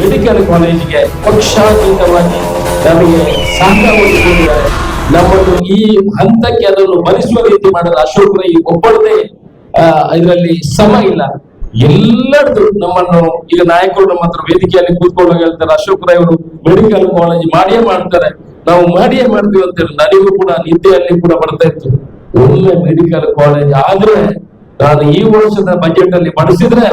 Medical ಕಾಲೇಜಿಗೆ ಪಕ್ಷಾತೀತವಾಗಿ ನಮಗೆ ಸಹಕಾರ ನಮ್ಮನ್ನು ಈ ಹಂತಕ್ಕೆ ಅದನ್ನು ಭರಿಸುವ ರೀತಿ ಮಾಡಲು ಅಶೋಕ್ ರೈ ಒಬ್ಬಳದೇ ಇದರಲ್ಲಿ ಸಮ ಇಲ್ಲ. ಎಲ್ಲರದು ನಮ್ಮನ್ನು ಈಗ ನಾಯಕರು ನಮ್ಮ ಹತ್ರ ವೇದಿಕೆಯಲ್ಲಿ ಕೂತ್ಕೊಂಡು ಹೇಳ್ತಾರೆ ಅಶೋಕ್ ರೈ ಅವರು ಮೆಡಿಕಲ್ ಕಾಲೇಜ್ ಮಾಡಿಯೇ ಮಾಡ್ತಾರೆ. ನಾವು ಮಾಡಿಯೇ ಮಾಡ್ತೀವಿ ಅಂತ ಹೇಳಿ ನನಗೂ ಕೂಡ ನಿದ್ದೆಯಲ್ಲಿ ಕೂಡ ಬರ್ತಾ ಇತ್ತು. ಒಳ್ಳೆ ಮೆಡಿಕಲ್ ಕಾಲೇಜ್ ಆದ್ರೆ ನಾನು ಈ ವರ್ಷದ ಬಜೆಟ್ ಅಲ್ಲಿ ಬಳಸಿದ್ರೆ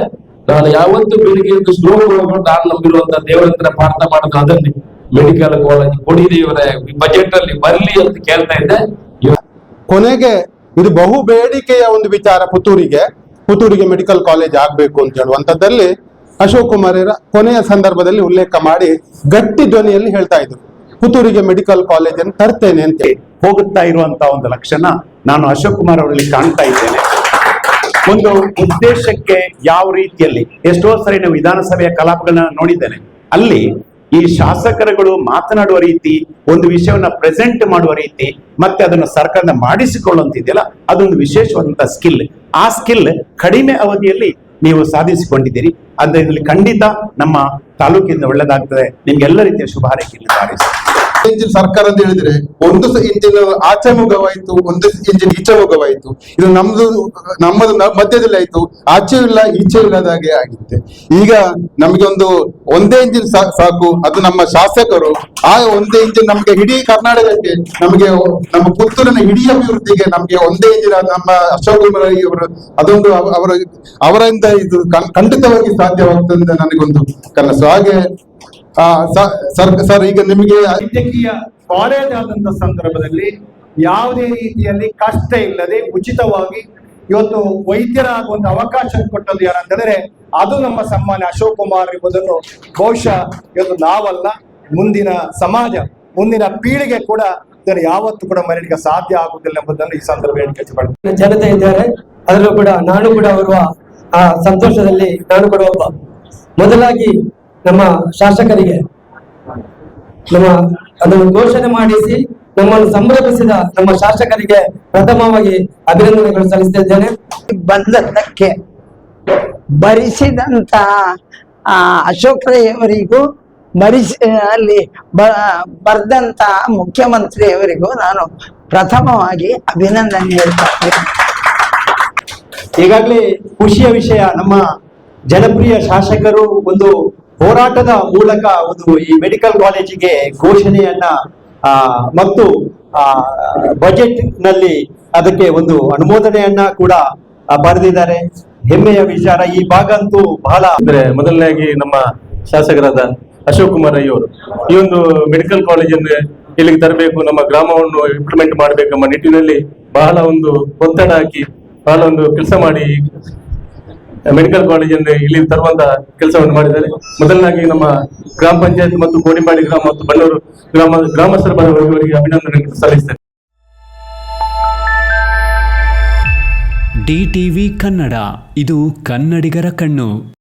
ನಾನು ಯಾವತ್ತು ಬೆಳಿಗ್ಗೆ ಎದ್ದು ಸ್ಲೋಕ ಹೋಗ್ಬಿಟ್ಟು ನಾನು ನಂಬಿರುವಂತ ದೇವರ ಹತ್ರ ಪ್ರಾರ್ಥನೆ ಮಾಡೋದು ಅದನ್ನೇ. ಮೆಡಿಕಲ್ ಕಾಲೇಜ್ ಕೊಡಿ ದೇವರೇ ಬಜೆಟ್ ಅಲ್ಲಿ ಬರ್ಲಿ ಅಂತ ಕೇಳ್ತಾ ಇದ್ದೆ. ಕೊನೆಗೆ ಇದು ಬಹು ಬೇಡಿಕೆಯ ಒಂದು ವಿಚಾರ ಪುತ್ತೂರಿಗೆ. ಪುತ್ತೂರಿಗೆ ಮೆಡಿಕಲ್ ಕಾಲೇಜ್ ಆಗ್ಬೇಕು ಅಂತ ಹೇಳುವಂತದ್ದಲ್ಲಿ ಅಶೋಕ್ ಕುಮಾರರ ಕೊನೆಯ ಸಂದರ್ಭದಲ್ಲಿ ಉಲ್ಲೇಖ ಮಾಡಿ ಗಟ್ಟಿ ಧ್ವನಿಯಲ್ಲಿ ಹೇಳ್ತಾ ಇದ್ರು. ಪುತ್ತೂರಿಗೆ ಮೆಡಿಕಲ್ ಕಾಲೇಜ್ ಅನ್ನು ತರ್ತೇನೆ ಅಂತ ಹೋಗುತ್ತಾ ಇರುವಂತಹ ಒಂದು ಲಕ್ಷಣ ನಾನು ಅಶೋಕ್ ಕುಮಾರ್ ಅವರಲ್ಲಿ ಕಾಣ್ತಾ ಇದ್ದೇನೆ. ಒಂದು ಉದ್ದೇಶಕ್ಕೆ ಯಾವ ರೀತಿಯಲ್ಲಿ ಎಷ್ಟೋ ಸರಿ ನಾವು ವಿಧಾನಸಭೆಯ ಕಲಾಪಗಳನ್ನ ನೋಡಿದ್ದೇನೆ. ಅಲ್ಲಿ ಈ ಶಾಸಕರುಗಳು ಮಾತನಾಡುವ ರೀತಿ, ಒಂದು ವಿಷಯವನ್ನ ಪ್ರೆಸೆಂಟ್ ಮಾಡುವ ರೀತಿ, ಮತ್ತೆ ಅದನ್ನು ಸರ್ಕಾರದ ಮಾಡಿಸಿಕೊಳ್ಳುವಂತಿದೆಯಲ್ಲ, ಅದೊಂದು ವಿಶೇಷವಾದಂತಹ ಸ್ಕಿಲ್. ಆ ಸ್ಕಿಲ್ ಕಡಿಮೆ ಅವಧಿಯಲ್ಲಿ ನೀವು ಸಾಧಿಸಿಕೊಂಡಿದ್ದೀರಿ. ಅದರಲ್ಲಿ ಖಂಡಿತ ನಮ್ಮ ತಾಲೂಕಿಂದ ಒಳ್ಳೆದಾಗ್ತದೆ. ನಿಮ್ಗೆ ಎಲ್ಲ ರೀತಿಯ ಶುಭ ಹಾರೈಕೆಯನ್ನು ಇಂಜಿನ್ ಸರ್ಕಾರ ಅಂತ ಹೇಳಿದ್ರೆ ಒಂದು ಇಂಜಿನ್ ಆಚೆ ಮುಖವಾಯ್ತು ಒಂದು ಇಂಜಿನ್ ಈಚೆ ಮುಗವಾಯ್ತು ಇದು ನಮ್ದು, ನಮ್ಮದು ಮಧ್ಯದಲ್ಲಿ ಆಯ್ತು. ಆಚೆ ಇಲ್ಲ ಈಚೆ ಇಲ್ಲದ ಹಾಗೆ ಆಗಿತ್ತೆ ಈಗ ನಮಗೆ ಒಂದು ಒಂದೇ ಇಂಜಿನ್ ಸಾಕು, ಅದು ನಮ್ಮ ಶಾಸಕರು. ಆ ಒಂದೇ ಇಂಜಿನ್ ನಮಗೆ ಇಡೀ ಕರ್ನಾಟಕಕ್ಕೆ ನಮಗೆ ನಮ್ಮ ಪುತ್ತೂರಿನ ಇಡೀ ಅಭಿವೃದ್ಧಿಗೆ ನಮಗೆ ಒಂದೇ ಇಂಜಿನ್ ನಮ್ಮ ಅಶೋಕ್ ಅವರು, ಅದೊಂದು ಅವರ, ಅವರಿಂದ ಇದು ಖಂಡ್- ಖಂಡಿತವಾಗಿ ಸಾಧ್ಯವಾಗ್ತದೆ ನನಗೊಂದು ಕನಸು. ಹಾಗೆ ಸರ್ ಸರ್ ಈಗ ನಿಮಗೆ ವೈದ್ಯಕೀಯ ಕಾಲೇಜ್ ಆದಂತ ಸಂದರ್ಭದಲ್ಲಿ ಯಾವುದೇ ರೀತಿಯಲ್ಲಿ ಕಷ್ಟ ಇಲ್ಲದೆ ಉಚಿತವಾಗಿ ಇವತ್ತು ವೈದ್ಯರಾಗುವಂತ ಅವಕಾಶ ಕೊಟ್ಟದ್ದು ಯಾರಂತಂದ್ರೆ ಅದು ನಮ್ಮ ಸನ್ಮಾನ್ಯ ಅಶೋಕ್ ಕುಮಾರ್ ಎಂಬುದನ್ನು ಬಹುಶಃ ಇವತ್ತು ನಾವಲ್ಲ ಮುಂದಿನ ಸಮಾಜ ಮುಂದಿನ ಪೀಳಿಗೆ ಕೂಡ ಇದನ್ನು ಯಾವತ್ತು ಕೂಡ ಮರಳಿಗೆ ಸಾಧ್ಯ ಆಗುವುದಿಲ್ಲ ಎಂಬುದನ್ನು ಈ ಸಂದರ್ಭ ಹೇಳಿಕೆ. ಜನತೆ ಇದ್ದಾರೆ ಅದರಲ್ಲೂ ಕೂಡ ನಾನು ಕೂಡ ಅವರು ಆ ಸಂತೋಷದಲ್ಲಿ ನಾನು ಕೂಡ ಒಬ್ಬ ಮೊದಲಾಗಿ ನಮ್ಮ ಶಾಸಕರಿಗೆ ನಮ್ಮ ಅದನ್ನು ಘೋಷಣೆ ಮಾಡಿಸಿ ನಮ್ಮನ್ನು ಸಂಭ್ರಮಿಸಿದ ನಮ್ಮ ಶಾಸಕರಿಗೆ ಪ್ರಥಮವಾಗಿ ಅಭಿನಂದನೆಗಳು ಸಲ್ಲಿಸುತ್ತಿದ್ದೇನೆ ಬಂದದ್ದಕ್ಕೆ ಭರಿಸಿದಂತ ಆ, ಅಶೋಕ್ ರೈ ಅವರಿಗೂ ಭರಿಸಿ ಅಲ್ಲಿ ಬ ಬರ್ದಂತ ಮುಖ್ಯಮಂತ್ರಿಯವರಿಗೂ ನಾನು ಪ್ರಥಮವಾಗಿ ಅಭಿನಂದನೆ ಹೇಳ್ತಾ ಇದ್ದೇನೆ. ಈಗಾಗಲೇ ಖುಷಿಯ ವಿಷಯ ನಮ್ಮ ಜನಪ್ರಿಯ ಶಾಸಕರು ಒಂದು ಹೋರಾಟದ ಮೂಲಕ ಒಂದು ಈ ಮೆಡಿಕಲ್ ಕಾಲೇಜಿಗೆ ಘೋಷಣೆಯನ್ನ ಆ, ಮತ್ತು ಬಜೆಟ್ನಲ್ಲಿ ಅದಕ್ಕೆ ಒಂದು ಅನುಮೋದನೆಯನ್ನ ಕೂಡ ಆ, ಬರೆದಿದ್ದಾರೆ. ಹೆಮ್ಮೆಯ ವಿಚಾರ. ಈ ಭಾಗ ಅಂತೂ ಬಹಳ ಅಂದ್ರೆ ಮೊದಲನೇದಾಗಿ ನಮ್ಮ ಶಾಸಕರಾದ ಅಶೋಕ್ ಕುಮಾರ್ ಅಯ್ಯವರು ಈ ಒಂದು ಮೆಡಿಕಲ್ ಕಾಲೇಜನ್ನು ಇಲ್ಲಿಗೆ ತರಬೇಕು ನಮ್ಮ ಗ್ರಾಮವನ್ನು ಇಂಪ್ಲಿಮೆಂಟ್ ಮಾಡಬೇಕೆಂಬ ನಿಟ್ಟಿನಲ್ಲಿ ಬಹಳ ಒಂದು ಒತ್ತಡ ಹಾಕಿ ಬಹಳ ಒಂದು ಕೆಲಸ ಮಾಡಿ ಮೆಡಿಕಲ್ ಕಾಲೇಜನ್ನು ಇಲ್ಲಿ ತರುವಂತ ಕೆಲಸವನ್ನು ಮಾಡಿದ್ದಾರೆ. ಮೊದಲನಾಗಿ ನಮ್ಮ ಗ್ರಾಮ ಪಂಚಾಯತ್ ಮತ್ತು ಕೋಡಿಂಬಾಡಿ ಗ್ರಾಮ ಮತ್ತು ಬಳ್ಳೂರು ಗ್ರಾಮ ಗ್ರಾಮಸ್ಥರ ಬರವರಿಗೆ ಅಭಿನಂದನೆ ಸಲ್ಲಿಸ್ತೇನೆ. ಡಿಟಿವಿ ಕನ್ನಡ, ಇದು ಕನ್ನಡಿಗರ ಕಣ್ಣು.